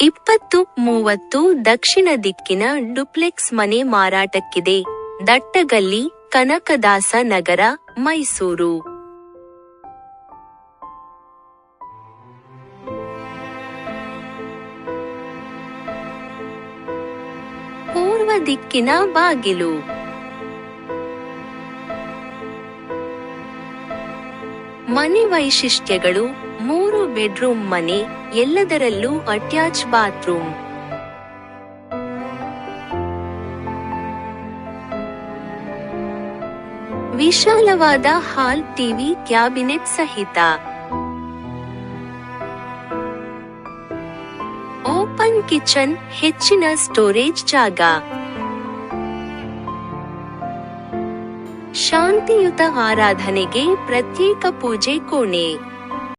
ಇಪ್ಪತ್ತು, ಮೂವತ್ತು ದಕ್ಷಿಣ ದಿಕ್ಕಿನ ಡುಪ್ಲೆಕ್ಸ್ ಮನೆ ಮಾರಾಟಕ್ಕಿದೆ. ದಟ್ಟಗಲ್ಲಿ ಕನಕದಾಸ ನಗರ, ಮೈಸೂರು. ಪೂರ್ವ ದಿಕ್ಕಿನ ಬಾಗಿಲು. ಮನೆ ವೈಶಿಷ್ಟ್ಯಗಳು, ಮೂರು ಬೆಡ್ರೂಮ್ ಮನೆ ಎಲ್ಲದರಲ್ಲೂ ಅಟ್ಯಾಚ್ ಬಾತ್ರೂಮ್ ವಿಶಾಲವಾದ ಹಾಲ್ ಟಿವಿ ಕ್ಯಾಬಿನೆಟ್ ಸಹಿತ. ಓಪನ್ ಕಿಚನ್ ಹೆಚ್ಚಿನ ಸ್ಟೋರೇಜ್ ಜಾಗ. ಶಾಂತಿಯುತ ಆರಾಧನೆಗೆ ಪ್ರತ್ಯೇಕ ಪೂಜೆ ಕೋಣೆ.